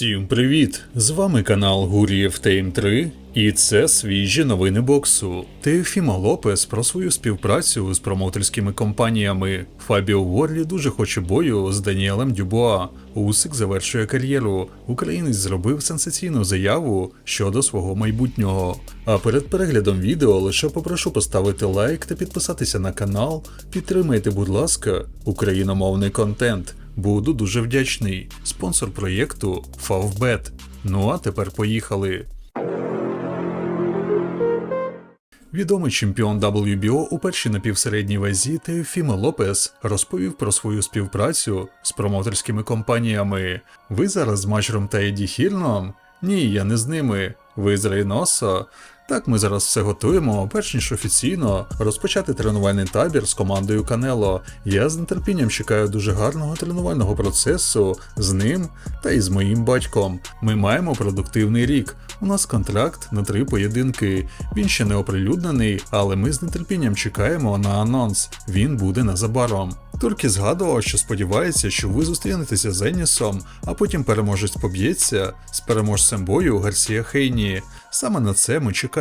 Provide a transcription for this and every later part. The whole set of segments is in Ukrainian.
Всім привіт! З вами канал Гурієв Тейм 3 і це свіжі новини боксу. Теофімо Лопес про свою співпрацю з промоутерськими компаніями. Фабіо Ворлі дуже хоче бою з Даніелем Дюбуа. Усик завершує кар'єру. Українець зробив сенсаційну заяву щодо свого майбутнього. А перед переглядом відео лише попрошу поставити лайк та підписатися на канал. Підтримайте, будь ласка, україномовний контент. Буду дуже вдячний. Спонсор проєкту Favbet. Ну а тепер поїхали. Відомий чемпіон WBO у першій напівсередній вазі Теофімо Лопес розповів про свою співпрацю з промоутерськими компаніями. Ви зараз з Матчром та Еді Хірном? Ні, я не з ними. Ви з Рейносо? Так, ми зараз все готуємо, перш ніж офіційно розпочати тренувальний табір з командою Канело. Я з нетерпінням чекаю дуже гарного тренувального процесу з ним та й з моїм батьком. Ми маємо продуктивний рік. У нас контракт на три поєдинки. Він ще не оприлюднений, але ми з нетерпінням чекаємо на анонс. Він буде незабаром. Турки згадував, що сподівається, що ви зустрінетеся з Енісом, а потім переможець поб'ється з переможцем бою Гарсія Хейні. Саме на це ми чекаємо.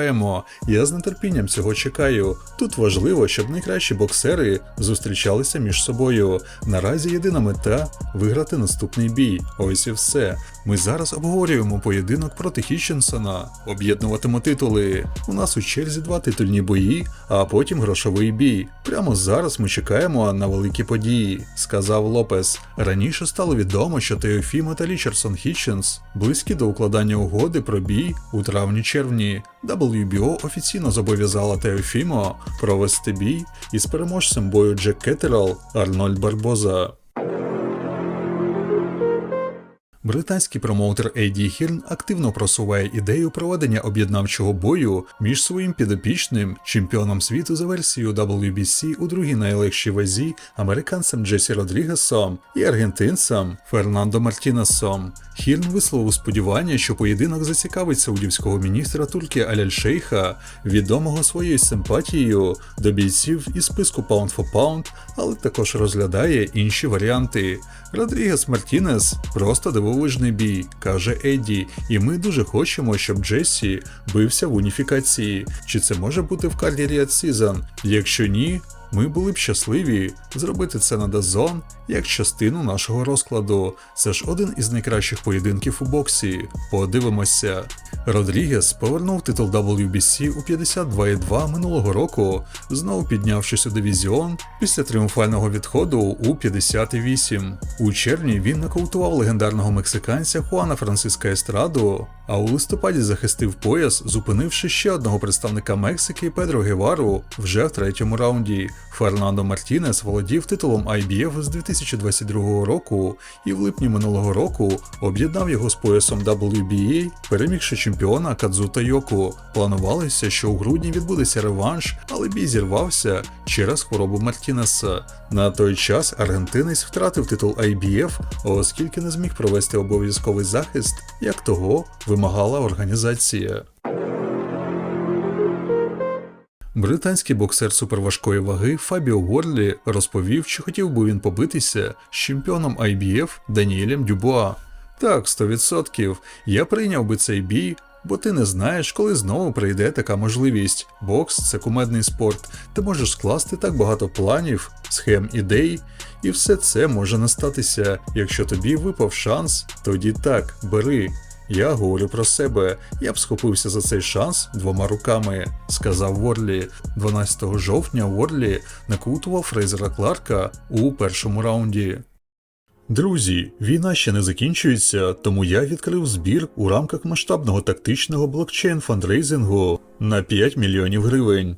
Я з нетерпінням цього чекаю. Тут важливо, щоб найкращі боксери зустрічалися між собою. Наразі єдина мета виграти наступний бій. Ось і все. Ми зараз обговорюємо поєдинок проти Хітченсона, об'єднуватимо титули. У нас у черзі два титульні бої, а потім грошовий бій. Прямо зараз ми чекаємо на великі події, сказав Лопес. Раніше стало відомо, що Теофімо та Річардсон Хітченс близькі до укладання угоди про бій у травні-червні. WBO офіційно зобов'язала Теофімо провести бій із переможцем бою Джек Кеттерал Арнольд Барбоза. Британський промоутер Ейді Хірн активно просуває ідею проведення об'єднавчого бою між своїм підопічним чемпіоном світу за версією WBC у другій найлегшій вазі американцем Джесі Родрігесом і аргентинцем Фернандо Мартінесом. Хірн висловив сподівання, що поєдинок зацікавить саудівського міністра Турки Аляль Шейха, відомого своєю симпатією до бійців із списку Pound for Pound, але також розглядає інші варіанти. Родрігес Мартінес просто дивовижний бій, каже Едді, і ми дуже хочемо, щоб Джесі бився в уніфікації. Чи це може бути в карті Ріад Season? Якщо ні, ми були б щасливі зробити це на Дазон як частину нашого розкладу. Це ж один із найкращих поєдинків у боксі. Подивимося. Родрігес повернув титул WBC у 52,2 минулого року, знову піднявшись у дивізіон після тріумфального відходу у 58. У червні він нокаутував легендарного мексиканця Хуана Франциска Естраду, а у листопаді захистив пояс, зупинивши ще одного представника Мексики Педро Гевару вже в третьому раунді. Фернандо Мартінес володів титулом IBF з 2022 року і в липні минулого року об'єднав його з поясом WBA, перемігши чемпіона Кадзута Йоку. Планувалося, що у грудні відбудеться реванш, але бій зірвався через хворобу Мартінеса. На той час аргентинець втратив титул IBF, оскільки не зміг провести обов'язковий захист, як того вимагала організація. Британський боксер суперважкої ваги Фабіо Ворлі розповів, що хотів би він побитися з чемпіоном IBF Даніелем Дюбуа. Так, 100%. Я прийняв би цей бій, бо ти не знаєш, коли знову прийде така можливість. Бокс це кумедний спорт. Ти можеш скласти так багато планів, схем, ідей, і все це може не статися. Якщо тобі випав шанс, тоді так, бери. Я говорю про себе. Я б схопився за цей шанс двома руками, сказав Ворлі. 12 жовтня Ворлі нокаутував Фрейзера Кларка у першому раунді. Друзі, війна ще не закінчується, тому я відкрив збір у рамках масштабного тактичного блокчейн фандрейзингу на 5 мільйонів гривень.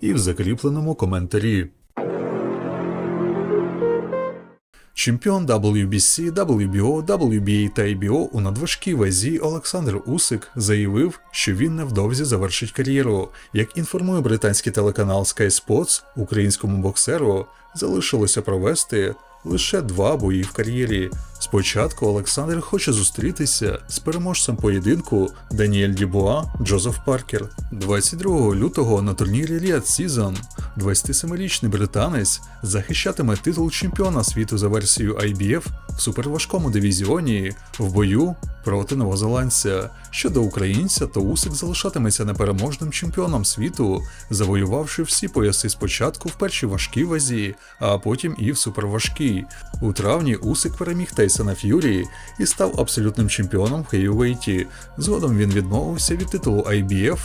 і в закріпленому коментарі. Чемпіон WBC, WBO, WBA та IBO у надважкій вазі Олександр Усик заявив, що він невдовзі завершить кар'єру. Як інформує британський телеканал Sky Sports, українському боксеру залишилося провести лише два бої в кар'єрі. Спочатку Олександр хоче зустрітися з переможцем поєдинку Даніель Дібуа Джозеф Паркер. 22 лютого на турнірі Ріад Season 27-річний британець захищатиме титул чемпіона світу за версією IBF в суперважкому дивізіоні в бою проти новозеландця. Щодо українця, то Усик залишатиметься непереможним чемпіоном світу, завоювавши всі пояси спочатку в першій важкій вазі, а потім і в суперважкій. У травні Усик переміг Тейсона Ф'юрі і став абсолютним чемпіоном в хейвейті. Згодом він відмовився від титулу IBF,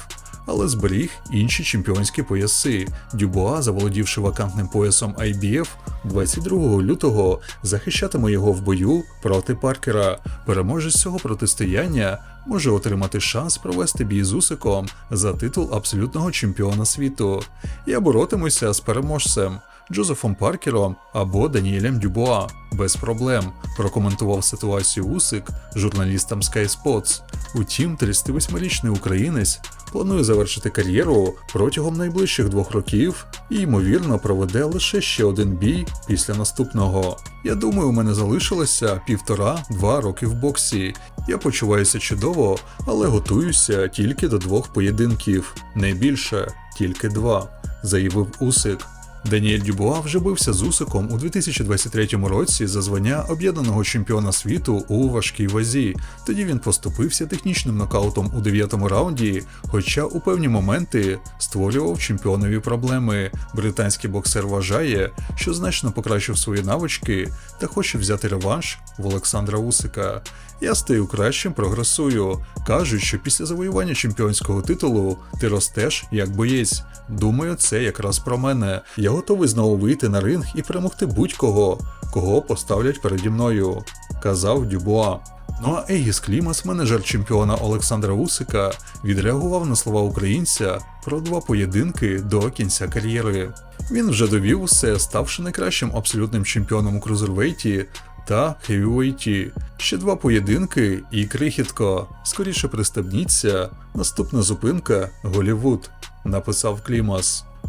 але зберіг інші чемпіонські пояси. Дюбуа, заволодівши вакантним поясом IBF, 22 лютого захищатиме його в бою проти Паркера. Переможець цього протистояння може отримати шанс провести бій з Усиком за титул абсолютного чемпіона світу. Я боротимуся з переможцем. Джозефом Паркером або Даніелем Дюбуа без проблем, прокоментував ситуацію Усик журналістам Sky Sports. Утім, 38-річний українець планує завершити кар'єру протягом найближчих двох років і, ймовірно, проведе лише ще один бій після наступного. Я думаю, у мене залишилося півтора-два роки в боксі. Я почуваюся чудово, але готуюся тільки до двох поєдинків, не більше, тільки два, заявив Усик. Даніель Дюбуа вже бився з Усиком у 2023 році за звання об'єднаного чемпіона світу у важкій вазі. Тоді він поступився технічним нокаутом у дев'ятому раунді, хоча у певні моменти створював чемпіонові проблеми. Британський боксер вважає, що значно покращив свої навички та хоче взяти реванш в Олександра Усика. Я стаю кращим, прогресую. Кажуть, що після завоювання чемпіонського титулу ти ростеш як боєць. Думаю, це якраз про мене. Я готовий знову вийти на ринг і перемогти будь-кого, кого поставлять переді мною, казав Дюбуа. Ну а Егіс Клімас, менеджер чемпіона Олександра Усика, відреагував на слова українця про два поєдинки до кінця кар'єри. Він вже довів усе, ставши найкращим абсолютним чемпіоном у крузервейті та хевівейті. Ще два поєдинки і крихітко. Скоріше пристебніться. Наступна зупинка Голівуд, написав Клімас.